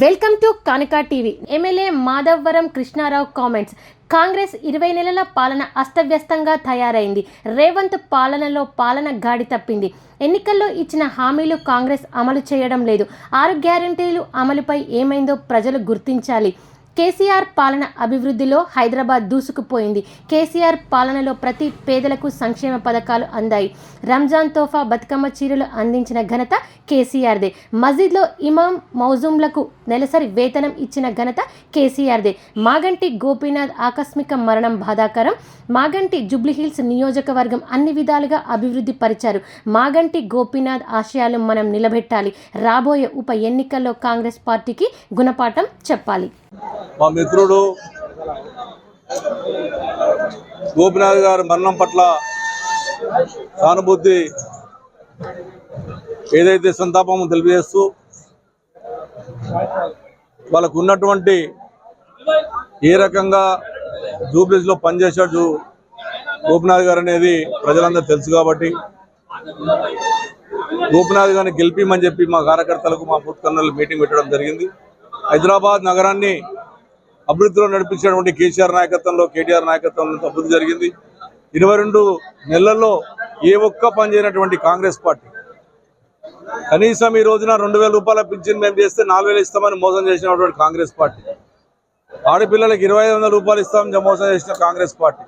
Welcome to Kanika TV. MLA Madhavaram Krishnarao comments. Congress ఇరవై నెలల పాలన అస్తవ్యస్తంగా తయారైంది. రేవంత్ పాలనలో పాలన గాడి తప్పింది. ఎన్నికల్లో ఇచ్చిన హామీలు కాంగ్రెస్ అమలు చేయడం లేదు. ఆరు గ్యారంటీలు అమలుపై ఏమైందో ప్రజలు గుర్తించాలి. కేసీఆర్ పాలన అభివృద్ధిలో హైదరాబాద్ దూసుకుపోయింది. కేసీఆర్ పాలనలో ప్రతి పేదలకు సంక్షేమ పథకాలు అందాయి. రంజాన్ తోఫా బతుకమ్మ చీరలు అందించిన ఘనత కేసీఆర్దే. మస్జిద్లో ఇమాం మౌజూంలకు నెలసరి వేతనం ఇచ్చిన ఘనత కేసీఆర్దే. మాగంటి గోపీనాథ్ ఆకస్మిక మరణం బాధాకరం. మాగంటి జుబ్లీహిల్స్ నియోజకవర్గం అన్ని విధాలుగా అభివృద్ధి పరిచారు. మాగంటి గోపీనాథ్ ఆశయాలు మనం నిలబెట్టాలి. రాబోయే ఉప ఎన్నికల్లో కాంగ్రెస్ పార్టీకి గుణపాఠం చెప్పాలి. మా మిత్రుడు గోపినాథ్ గారి మరణం పట్ల సానుభూతి ఏదైతే సంతాపం తెలియజేస్తూ వాళ్ళకు ఉన్నటువంటి ఏ రకంగా జూబ్లీస్లో పనిచేసాడు గోపినాథ్ గారు అనేది ప్రజలందరూ తెలుసు కాబట్టి గోపినాథ్ గారిని గెలిపిమని చెప్పి మా కార్యకర్తలకు మా బూత్ మీటింగ్ పెట్టడం జరిగింది. హైదరాబాద్ నగరాన్ని అభివృద్ధిలో నడిపించినటువంటి కేసీఆర్ నాయకత్వంలో కేటీఆర్ నాయకత్వంలో అభివృద్ధి జరిగింది. ఇరవై రెండు నెలల్లో ఏ ఒక్క పని చేయనటువంటి కాంగ్రెస్ పార్టీ. కనీసం ఈ రోజున రెండు వేల రూపాయల పింఛన్ మేము చేస్తే నాలుగు వేలు ఇస్తామని మోసం చేసినటువంటి కాంగ్రెస్ పార్టీ. ఆడపిల్లలకు ఇరవై ఐదు వందల రూపాయలు ఇస్తామని మోసం చేసిన కాంగ్రెస్ పార్టీ.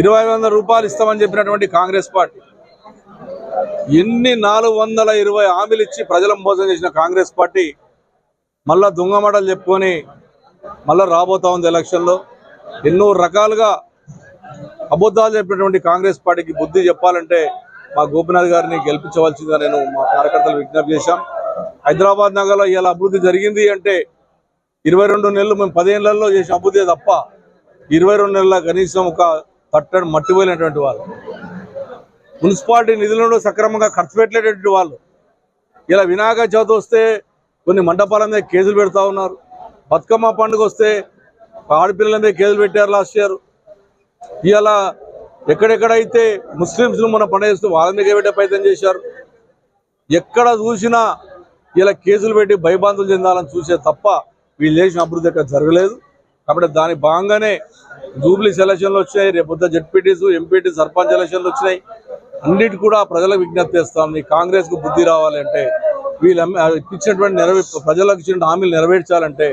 ఇరవై ఐదు వందల రూపాయలు ఇస్తామని చెప్పినటువంటి కాంగ్రెస్ పార్టీ. ఎన్ని నాలుగు వందల ఇరవై హామీలు ఇచ్చి ప్రజలను మోసం చేసిన కాంగ్రెస్ పార్టీ మళ్ళా దొంగమడలు చెప్పుకొని మళ్ళీ రాబోతా ఉంది ఎలక్షన్లో. ఎన్నో రకాలుగా అబద్ధాలు చెప్పినటువంటి కాంగ్రెస్ పార్టీకి బుద్ధి చెప్పాలంటే మా గోపినాథ్ గారిని గెలిపించవలసిందిగా నేను మా కార్యకర్తలు విజ్ఞప్తి చేశాం. హైదరాబాద్ నగర్లో ఇలా అభివృద్ధి జరిగింది అంటే ఇరవై రెండు నెలలు మేము పదిహేనులలో చేసిన అభివృద్ధి తప్ప ఇరవై రెండు నెలల కనీసం ఒక తట్టడి మట్టిపోయినటువంటి వాళ్ళు. మున్సిపాలిటీ నిధులను సక్రమంగా ఖర్చు పెట్టలేటువంటి వాళ్ళు. ఇలా వినాయక చవితి వస్తే కొన్ని మండపాల మీద కేసులు పెడతా ఉన్నారు. బతుకమ్మ పండుగ వస్తే ఆడపిల్లల మీద కేసులు పెట్టారు లాస్ట్ ఇయర్. ఇవాళ ఎక్కడెక్కడైతే ముస్లింస్ను మన పండుగ చేస్తూ వాళ్ళ మీద పెట్టే ప్రయత్నం చేశారు. ఎక్కడ చూసినా ఇలా కేసులు పెట్టి భయభాంతులు చెందాలని చూసే తప్ప వీళ్ళు చేసిన అభివృద్ధి ఎక్కడ జరగలేదు. కాబట్టి దాని భాగంగానే జూబ్లీ సెలక్షన్లు వచ్చినాయి. రేపొద్దు జెడ్పీటీస్ ఎంపీటీ సర్పంచ్ ఎలక్షన్లు వచ్చినాయి. అన్నిటి కూడా ప్రజలకు విజ్ఞప్తి చేస్తాం. నీ కాంగ్రెస్కు బుద్ధి రావాలి అంటే వీళ్ళు ఇచ్చినటువంటి నెరవే ప్రజలకు ఇచ్చిన హామీలు నెరవేర్చాలంటే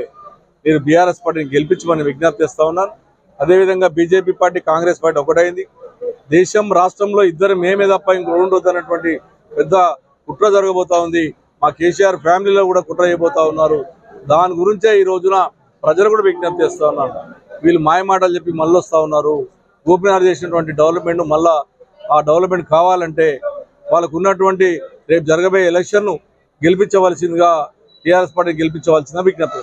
మీరు బీఆర్ఎస్ పార్టీని గెలిపించమని విజ్ఞప్తి చేస్తా ఉన్నాను. అదేవిధంగా బీజేపీ పార్టీ కాంగ్రెస్ పార్టీ ఒకటైంది. దేశం రాష్ట్రంలో ఇద్దరు మేమే తప్ప ఇంకో అన్నటువంటి పెద్ద కుట్ర జరగబోతా ఉంది. మా కేసీఆర్ ఫ్యామిలీలో కూడా కుట్ర అయిపోతా ఉన్నారు. దాని గురించే ఈ రోజున ప్రజలు కూడా విజ్ఞప్తి చేస్తా ఉన్నారు. వీళ్ళు మాయ మాటలు చెప్పి మళ్ళీ వస్తా ఉన్నారు. గోపినాథ్ చేసినటువంటి డెవలప్మెంట్ మళ్ళా ఆ డెవలప్మెంట్ కావాలంటే వాళ్ళకు ఉన్నటువంటి రేపు జరగబోయే ఎలక్షన్ను గెలిపించవలసిందిగా టీఆర్ఎస్ పార్టీ గెలిపించవలసిందిగా విజ్ఞప్తి